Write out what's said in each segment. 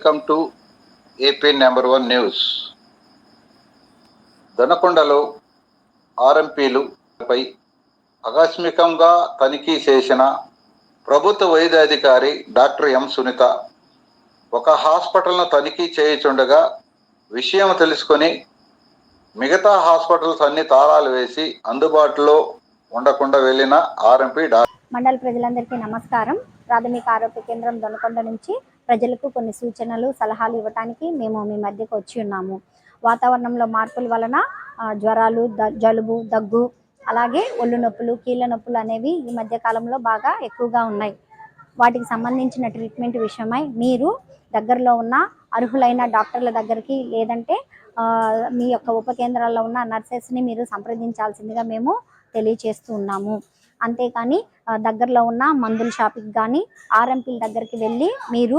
Welcome to AP number one news. దొనకొండలో ఆర్ఎంపీలుపై ఆకస్మికంగా తనిఖీ చేసిన ప్రభుత్వ వైద్యాధికారి డాక్టర్ ఎం సునీత ఒక హాస్పిటల్ను తనిఖీ చేయుచుండగా విషయం తెలుసుకొని మిగతా హాస్పిటల్స్ అన్ని తాళాలు వేసి అందుబాటులో ఉండకుండా వెళ్ళిన ఆర్ఎంపీ డాక్టర్ మండల ప్రజలందరికీ నమస్కారం. ప్రాథమిక ఆరోగ్య కేంద్రం దొనకొండ నుంచి ప్రజలకు కొన్ని సూచనలు సలహాలు ఇవ్వటానికి మేము మీ మధ్యకు వచ్చి ఉన్నాము. వాతావరణంలో మార్పుల వలన జ్వరాలు ద- జలుబు దగ్గు అలాగే ఒళ్ళు నొప్పులు కీళ్ళ నొప్పులు అనేవి ఈ మధ్య కాలంలో బాగా ఎక్కువగా ఉన్నాయి. వాటికి సంబంధించిన ట్రీట్మెంట్ విషయమై మీరు దగ్గరలో ఉన్న అర్హులైన డాక్టర్ల దగ్గరికి లేదంటే మీ యొక్క ఉప కేంద్రాల్లో ఉన్న నర్సెస్ని మీరు సంప్రదించాల్సిందిగా మేము తెలియచేస్తూ ఉన్నాము. అంతేకాని దగ్గరలో ఉన్న మందుల షాప్కి కానీ ఆర్ఎంపీల దగ్గరికి వెళ్ళి మీరు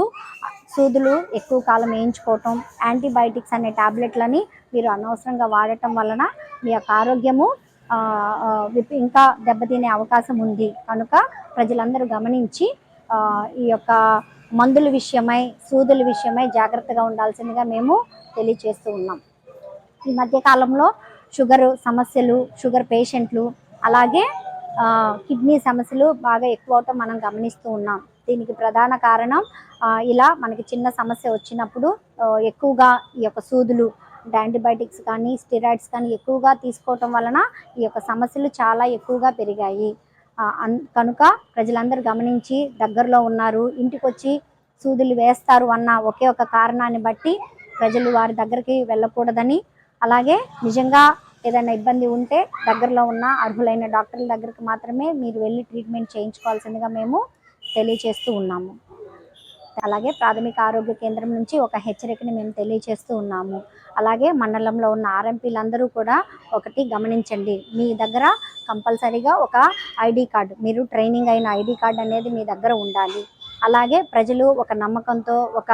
సూదులు ఎక్కువ కాలం వేయించుకోవటం యాంటీబయాటిక్స్ అనే టాబ్లెట్లని మీరు అనవసరంగా వాడటం వలన మీ యొక్క ఆరోగ్యము ఇంకా దెబ్బతినే అవకాశం ఉంది. కనుక ప్రజలందరూ గమనించి ఈ యొక్క మందుల విషయమై సూదుల విషయమై జాగ్రత్తగా ఉండాల్సిందిగా మేము తెలియచేస్తూ ఉన్నాం. ఈ మధ్యకాలంలో షుగర్ సమస్యలు షుగర్ పేషెంట్లు అలాగే కిడ్నీ సమస్యలు బాగా ఎక్కువ అవటం మనం గమనిస్తూ ఉన్నాం. దీనికి ప్రధాన కారణం ఇలా మనకి చిన్న సమస్య వచ్చినప్పుడు ఎక్కువగా ఈ యొక్క సూదులు యాంటీబయాటిక్స్ కానీ స్టిరాయిడ్స్ కానీ ఎక్కువగా తీసుకోవటం వలన ఈ యొక్క సమస్యలు చాలా ఎక్కువగా పెరిగాయి. అన్- కనుక ప్రజలందరూ గమనించి దగ్గరలో ఉన్నారు ఇంటికి వచ్చి సూదులు వేస్తారు అన్న ఒకే ఒక కారణాన్ని బట్టి ప్రజలు వారి దగ్గరికి వెళ్ళకూడదని అలాగే నిజంగా ఏదైనా ఇబ్బంది ఉంటే దగ్గరలో ఉన్న అర్హులైన డాక్టర్ల దగ్గరికి మాత్రమే మీరు వెళ్ళి ట్రీట్మెంట్ చేయించుకోవాల్సిందిగా మేము తెలియచేస్తూ ఉన్నాము. అలాగే ప్రాథమిక ఆరోగ్య కేంద్రం నుంచి ఒక హెచ్చరికని మేము తెలియచేస్తూ ఉన్నాము. అలాగే మండలంలో ఉన్న ఆర్ఎంపీలందరూ కూడా ఒకటి గమనించండి. మీ దగ్గర కంపల్సరీగా ఒక ఐడి కార్డు మీరు ట్రైనింగ్ అయిన ఐడి కార్డు అనేది మీ దగ్గర ఉండాలి. అలాగే ప్రజలు ఒక నమ్మకంతో ఒక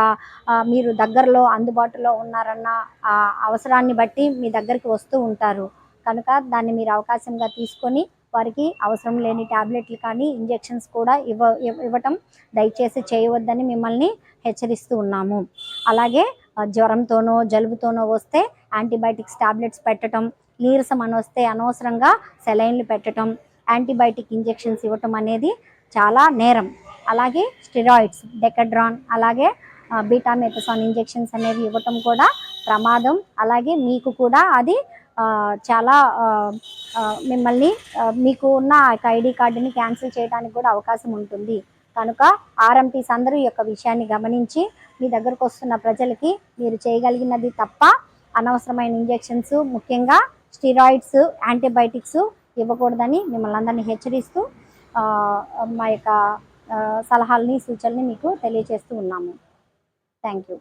మీరు దగ్గరలో అందుబాటులో ఉన్నారన్న అవసరాన్ని బట్టి మీ దగ్గరికి వస్తూ ఉంటారు. కనుక దాన్ని మీరు అవకాశంగా తీసుకొని వారికి అవసరం లేని టాబ్లెట్లు కానీ ఇంజెక్షన్స్ కూడా ఇవ్వ ఇవ్వటం దయచేసి చేయవద్దని మిమ్మల్ని హెచ్చరిస్తూ ఉన్నాము. అలాగే జ్వరంతోనో జలుబుతోనో వస్తే యాంటీబయాటిక్స్ టాబ్లెట్స్ పెట్టడం నీరసం అని వస్తే అనవసరంగా సెలైన్లు పెట్టడం యాంటీబయాటిక్ ఇంజెక్షన్స్ ఇవ్వటం అనేది చాలా నేరం. అలాగే స్టిరాయిడ్స్ డెకడ్రాన్ అలాగే బీటామెథసాన్ ఇంజెక్షన్స్ అనేవి ఇవ్వటం కూడా ప్రమాదం. అలాగే మీకు కూడా అది చాలా మిమ్మల్ని మీకు ఉన్న యొక్క ఐడి కార్డుని క్యాన్సిల్ చేయడానికి కూడా అవకాశం ఉంటుంది. కనుక ఆర్ఎంపీస్ అందరూ ఈ యొక్క విషయాన్ని గమనించి మీ దగ్గరకు వస్తున్న ప్రజలకి మీరు చేయగలిగినది తప్ప అనవసరమైన ఇంజెక్షన్స్ ముఖ్యంగా స్టిరాయిడ్స్ యాంటీబయాటిక్స్ ఇవ్వకూడదని మిమ్మల్ని అందరినీ హెచ్చరిస్తూ మా యొక్క సలహాలని సూచనల్ని మీకు తెలియజేస్తూ ఉన్నాము. Thank you